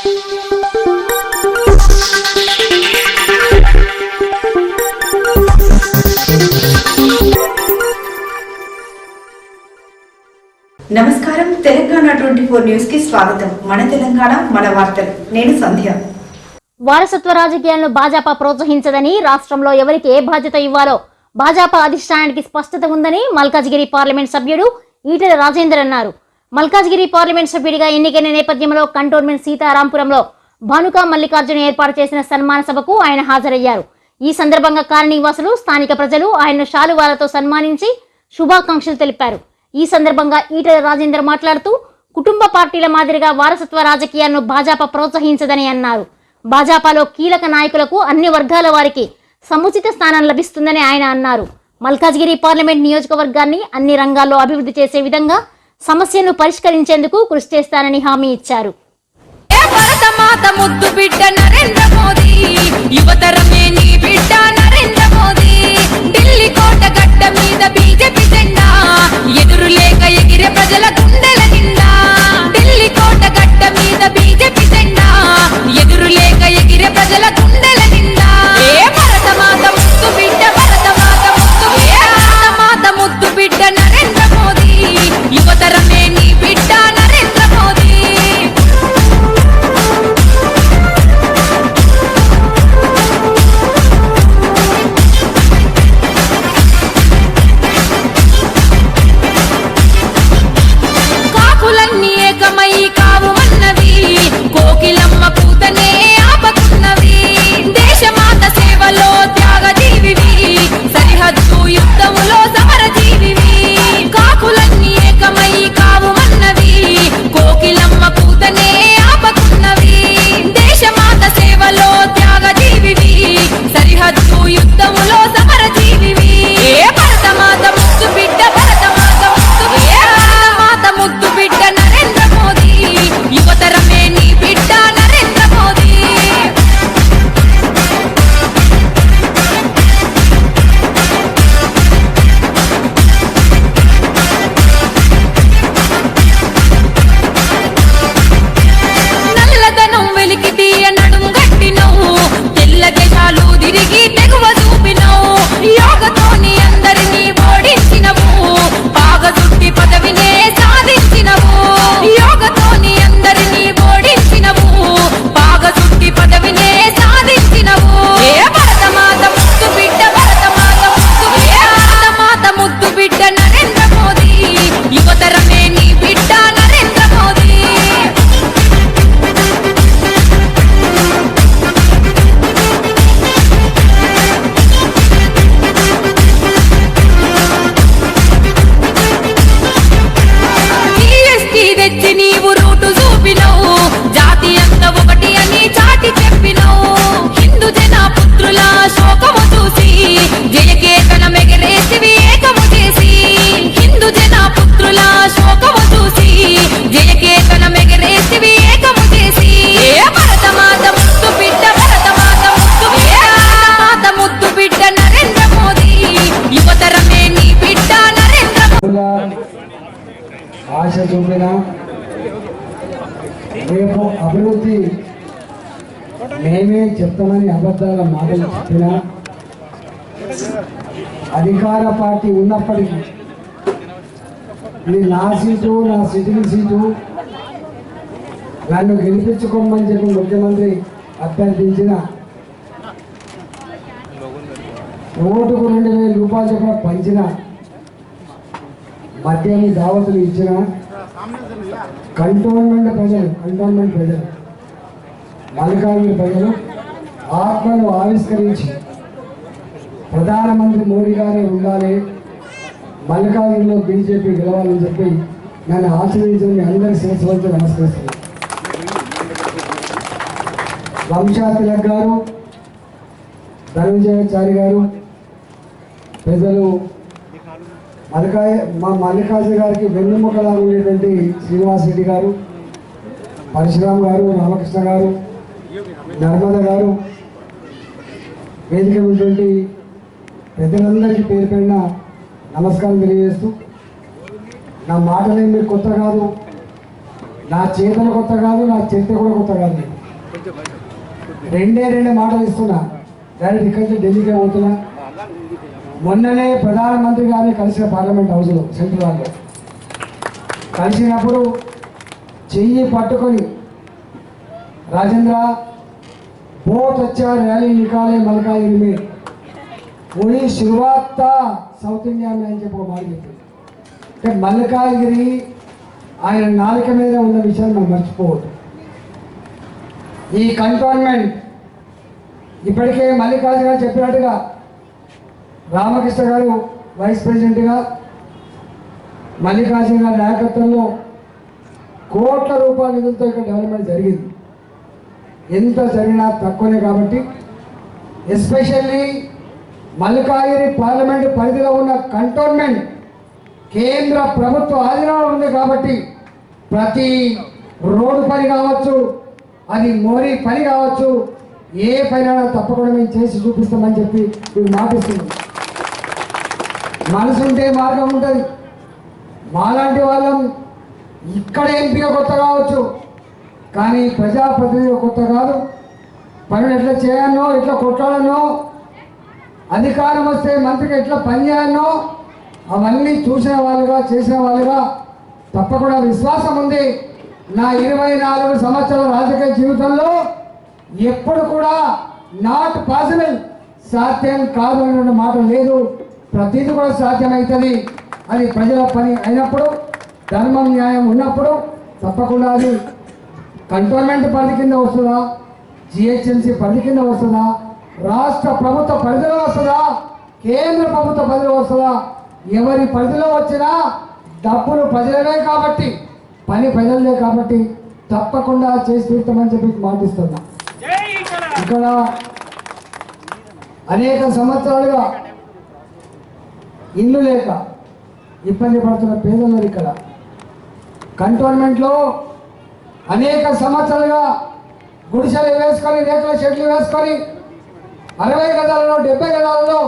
నమస్కారం. Telangana twenty four న్యూస్కి స్వాగతం. మన తెలంగాణ మన వార్తలు. నేను సంధ్య. వారసత్వ రాజకీయాలను భాజపా ప్రోత్సహించదని రాష్ట్రంలో ఎవరికి ఏ బాధ్యత ఇవ్వాలో భాజపా అధిష్టానానికి స్పష్టత ఉందని మల్కాజ్గిరి పార్లమెంట్ సభ్యుడు ఈటెల రాజేందర్ అన్నారు. మల్కాజ్గిరి పార్లమెంట్ సభ్యుడిగా ఎన్నికైన నేపథ్యంలో కంటోన్మెంట్ సీతారాంపురంలో భానుకా మల్లికార్జున ఏర్పాటు చేసిన సన్మాన సభకు ఆయన హాజరయ్యారు. ఈ సందర్భంగా కాలనీవాసులు స్థానిక ప్రజలు ఆయన్ను శాలువాలతో సన్మానించి శుభాకాంక్షలు తెలిపారు. ఈ సందర్భంగా ఈటల రాజేందర్ మాట్లాడుతూ కుటుంబ పార్టీల మాదిరిగా వారసత్వ రాజకీయాలను భాజపా ప్రోత్సహించదని అన్నారు. భాజపాలో కీలక నాయకులకు అన్ని వర్గాల వారికి సముచిత స్థానం లభిస్తుందని ఆయన అన్నారు. మల్కాజ్గిరి పార్లమెంట్ నియోజకవర్గాన్ని అన్ని రంగాల్లో అభివృద్ధి చేసే విధంగా సమస్యను పరిష్కరించేందుకు కృషి చేస్తానని హామీ ఇచ్చారు. ఏ ముద్దు బిడ్డ నరేంద్ర మోదీ యువతరమే నీ బిడ్డ నరేంద్ర మోదీ. ఢిల్లీ కోట గడ్డ మీద బీజేపీ జెండా ఎదురు లేక ఎగిరే ప్రజల గుండెల నిండా. ఢిల్లీ కోట గడ్డ మీద బీజేపీ జెండా ఎదురు లేక ఎగిరే ప్రజల మేమే చెప్తామని అబద్ధాల మాటలు చెప్పిన అధికార పార్టీ ఉన్నప్పటికీ ఇది నా సీటు నా సిటింగ్ సీటు. నన్ను గెలిపించుకోమని చెప్పి ముఖ్యమంత్రి అభ్యర్థించిన ఓటుకు రెండు వేల రూపాయలు చెప్పిన పంచిన మద్యాన్ని దావతులు ఇచ్చిన కంటోన్మెంట్ ప్రజలు కంటోన్మెంట్ ప్రజలు. మల్లికార్జున ప్రజలు ఆత్మను ఆవిష్కరించి ప్రధానమంత్రి మోడీ గారే ఉండాలి. మల్లికార్జునలో బీజేపీ గెలవాలని చెప్పి నన్ను ఆశీర్వదించిన అందరి శిరస్సు నమస్కరిస్తున్నాను. వంశా తిలక్ గారు ధనంజయాచారి గారు పెద్దలు మల్లికాయ మా మల్లికార్జున గారికి వెన్నుముకలా ఉండేటువంటి శ్రీనివాస్ రెడ్డి గారు పరశురామ్ గారు రామకృష్ణ గారు నర్మద గారు వేదిక ఉన్నటువంటి పెద్దలందరికీ పేరు పైన నమస్కారం తెలియజేస్తూ నా మాటలే మీరు కొత్త కాదు నా చేతులు కొత్త కాదు నా చరిత్ర కూడా కొత్త కాదు రెండే రెండే మాటలు ఇస్తున్నా. డైరెక్ట్ ఇక్కడి నుంచి ఢిల్లీకే పోతున్నా మొన్ననే ప్రధానమంత్రి గారిని కలిసిన పార్లమెంట్ హౌస్లో సెంట్రల్ హాల్లో. కలిసినప్పుడు చెయ్యి పట్టుకొని రాజేంద్ర बहुत अच्छा रैली निकाले मलकागिरी में वही शुरुआत था సౌత్ ఇండియా में అని చెప్పి ఒక మాట చెప్పింది అంటే మల్కాగిరి ఆయన నాలుక మీద ఉన్న విషయాన్ని మనం మర్చిపోవద్దు ఈ కంటోన్మెంట్ ఇప్పటికే మల్లికార్జున గారు చెప్పినట్టుగా రామకృష్ణ గారు వైస్ ప్రెసిడెంట్గా మల్లికార్జున గారి నాయకత్వంలో కోట్ల రూపాయల నిధులతో ఇక్కడ డెవలప్మెంట్ జరిగింది ఎంత జరిగినా తక్కువనే కాబట్టి ఎస్పెషల్లీ మల్కాయిరి పార్లమెంట్ పరిధిలో ఉన్న కంటోన్మెంట్ కేంద్ర ప్రభుత్వ ఆధీనంలో ఉంది కాబట్టి ప్రతి రోడ్డు పని కావచ్చు అది మోరీ పని కావచ్చు ఏ పనైనా తప్పకుండా మేము చేసి చూపిస్తామని చెప్పి మీరు మాటిస్తున్నాం. మనసు ఉంటే మార్గం ఉంటుంది. మాలాంటి వాళ్ళం ఇక్కడ ఎంపీగా కొత్త కావచ్చు. కానీ ప్రజాప్రతినిధి కొత్త కాదు. పనులు ఎట్లా చేయాలనో ఎట్లా కొట్టాలనో అధికారం వస్తే మంత్రికి ఎట్లా పనిచేయాలనో అవన్నీ చూసిన వాళ్ళుగా చేసిన వాళ్ళుగా తప్పకుండా విశ్వాసం ఉంది. నా ఇరవై నాలుగు సంవత్సరాల రాజకీయ జీవితంలో ఎప్పుడు కూడా నాట్ పాసిబుల్ సాధ్యం కాదు అనే మాట లేదు. ప్రతిదీ కూడా సాధ్యమవుతుంది అది ప్రజల పని అయినప్పుడు ధర్మం న్యాయం ఉన్నప్పుడు తప్పకుండా అది కంటోన్మెంట్ పరిధి కింద వస్తుందా? జిహెచ్ఎంసీ పరిధి కింద వస్తుందా? రాష్ట్ర ప్రభుత్వ పరిధిలో వస్తుందా? కేంద్ర ప్రభుత్వ పరిధిలో వస్తుందా? ఎవరి పరిధిలో వచ్చినా డబ్బులు ప్రజలవే కాబట్టి పని ప్రజలదే కాబట్టి తప్పకుండా చేసి తీర్థమని చెప్పి మాటిస్తున్నా. ఇక్కడ అనేక సంవత్సరాలుగా ఇల్లు లేక ఇబ్బంది పడుతున్న పేదలు ఇక్కడ. కంటోన్మెంట్లో అనేక సంవత్సరాలుగా గుడిసెలు వేసుకొని రేకుల చెట్లు వేసుకొని అరవై గదాలలో డెబ్బై గదాలలో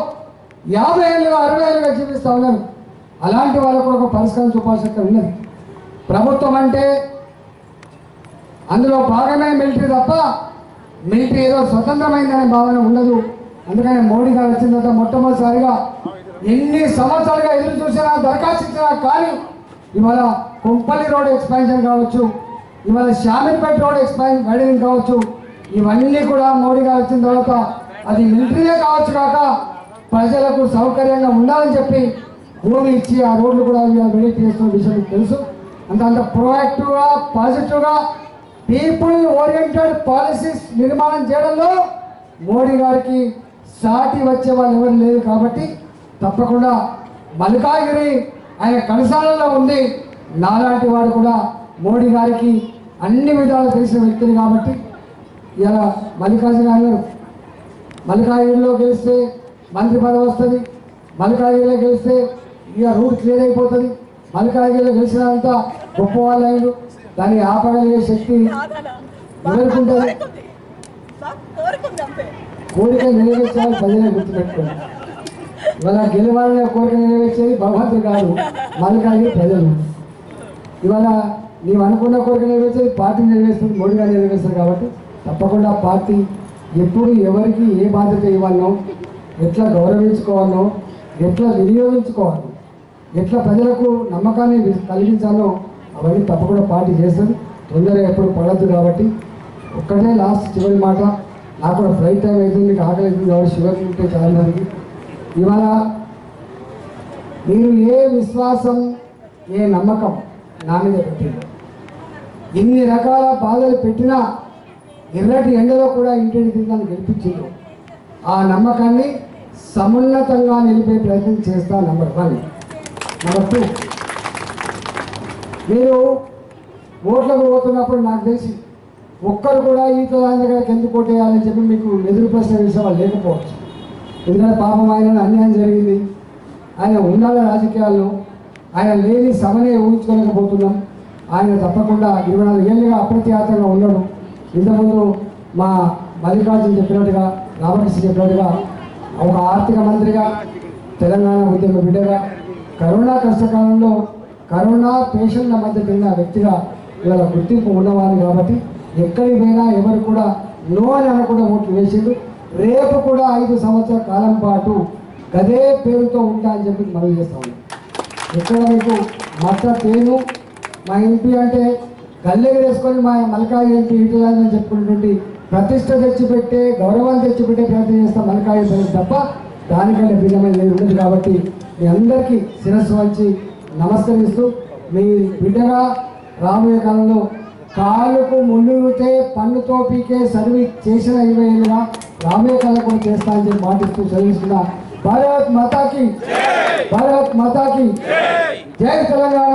యాభై ఏళ్ళుగా అరవై ఏళ్ళుగా జీవిస్తూ ఉన్నారు అలాంటి వాళ్ళకు ఒక పరిష్కారం చూపాల్సి ఉన్నది. ప్రభుత్వం అంటే అందులో భాగమే మిలిటరీ తప్ప మిలిటరీ ఏదో స్వతంత్రమైందనే భావన ఉండదు. అందుకని మోడీ గారు వచ్చిన తర్వాత మొట్టమొదటిసారిగా ఎన్ని సంవత్సరాలుగా ఎదురు చూసినా దరఖాస్తు ఇచ్చినా కానీ ఇవాళ కుంపల్లి రోడ్ ఎక్స్పాన్షన్ కావచ్చు ఇవాళ షామీర్పేట రోడ్ ఎక్స్పాన్షన్ గైడింగ్ కావచ్చు. ఇవన్నీ కూడా మోడీ గారు వచ్చిన తర్వాత అది మిలిటరీయే కావచ్చు కాక ప్రజలకు సౌకర్యంగా ఉండాలని చెప్పి భూమి ఇచ్చి ఆ రోడ్లు కూడా వెయిట్ చేస్తున్న విషయం తెలుసు. అంత అంత ప్రొయాక్టివ్గా పాజిటివ్గా పీపుల్ ఓరియంటెడ్ పాలసీస్ నిర్మాణం చేయడంలో మోడీ గారికి సాటి వచ్చే వాళ్ళు ఎవరు లేరు కాబట్టి తప్పకుండా మల్కాగిరి ఆయన కనసాలలో ఉంది నాలాంటి వాడు కూడా మోడీ గారికి అన్ని విధాలు తెలిసిన వ్యక్తులు కాబట్టి ఇలా మల్లికార్జున గారు మల్లికార్జునలో గెలిస్తే మంత్రి పదవి వస్తుంది మల్లికార్జునలో గెలిస్తే ఇక రూట్ క్లియర్ అయిపోతుంది మల్లికార్జునలో గెలిచినంత గొప్ప వాళ్ళు అయ్యారు దాన్ని ఆపగలిగే శక్తి ఎవరికి కోరిక నెరవేర్చాలని ప్రజలే గుర్తుపెట్టుకోండి. ఇవాళ గెలవాలనే కోరిక నెరవేర్చేది భగవంతుడు కాదు మల్లికార్జున ప్రజలు. ఇవాళ నీవు అనుకున్న కోరిక నెరవేర్చేది పార్టీ నెరవేరుస్తుంది మోడీ గారు నెరవేరుస్తారు కాబట్టి తప్పకుండా పార్టీ ఎప్పుడు ఎవరికి ఏ బాధ్యత ఇవ్వాలనో ఎట్లా గౌరవించుకోవాలనో ఎట్లా వినియోగించుకోవాలో ఎట్లా ప్రజలకు నమ్మకాన్ని కలిగించాలో అవన్నీ తప్పకుండా పార్టీ చేస్తుంది. తొందరగా ఎప్పుడు పడద్దు కాబట్టి ఒక్కటే లాస్ట్ చివరి మాట. నాకు కూడా ఫ్లైట్ టైం అవుతుంది మీకు ఆకలి అవుతుంది కాబట్టి షుగర్ ఉంటే చాలా మందికి ఇవాళ మీరు ఏ విశ్వాసం ఏ నమ్మకం నా మీద పెట్టింది? ఎన్ని రకాల బాధలు పెట్టినా ఎర్రటి ఎండలో కూడా ఇంటిని తిరిగి గెలిపించారు ఆ నమ్మకాన్ని సమున్నతంగా నిలిపే ప్రయత్నం చేస్తా నెంబర్ వన్ నెంబర్ టూ మీరు ఓట్లకు పోతున్నప్పుడు నాకు తెలిసి ఒక్కరు కూడా ఈత దాని దగ్గరకు ఎందుకు కొట్టేయాలని చెప్పి మీకు ఎదురు ప్రశ్న వేసే వాళ్ళు లేకపోవచ్చు. ఎందుకంటే పాపం ఆయన అన్యాయం జరిగింది. ఆయన ఉండాలి రాజకీయాల్లో. ఆయన లేని సమనే ఊహించుకోలేకపోతున్నాం. ఆయన తప్పకుండా ఇరవై నాలుగు ఏళ్ళుగా అప్రత్యాతంగా ఉన్నాడు. ఇంతకుముందు మా మల్లికార్జున చెప్పినట్టుగా రామకృష్ణ చెప్పినట్టుగా ఒక ఆర్థిక మంత్రిగా తెలంగాణ ఉద్యమ బిడ్డగా కరోనా కష్టకాలంలో కరోనా పేషెంట్ల మధ్య తిరిగిన వ్యక్తిగా ఇవాళ గుర్తింపు ఉన్నవారు కాబట్టి ఎక్కడికి పోయినా ఎవరు కూడా నో అని అనకుండా ఓట్లు వేసిండు. రేపు కూడా ఐదు సంవత్సరాల కాలం పాటు గదే పేరుతో ఉంటా అని చెప్పి మనం చేస్తా ఉన్నాం. ఎక్కడ మీకు మత పేరు మా ఎంపీ అంటే గల్లెలు వేసుకొని మా మల్కాయి ఎంపీ ఇటులని చెప్పుకున్నటువంటి ప్రతిష్ట తెచ్చిపెట్టే గౌరవాలు తెచ్చిపెట్టే ప్రయత్నం చేస్తాం మల్కాయి తప్ప దానికంటే భిన్నమైన లేదు. ఉండదు కాబట్టి మీ అందరికీ శిరస్సు వచ్చి నమస్కరిస్తూ మీ బిడ్డగా రాబోయే కాలంలో కాలుకు ముళ్ళుతే పన్నుతో పీకే సర్వీస్ చేసిన ఇరవై ఏళ్ళుగా రాబోయే కాలం కూడా చేస్తా అని చెప్పి మాటిస్తూ చదివిస్తున్న భారత్ మాతాకి భారత్ మాతాకి జై! తెలంగాణ!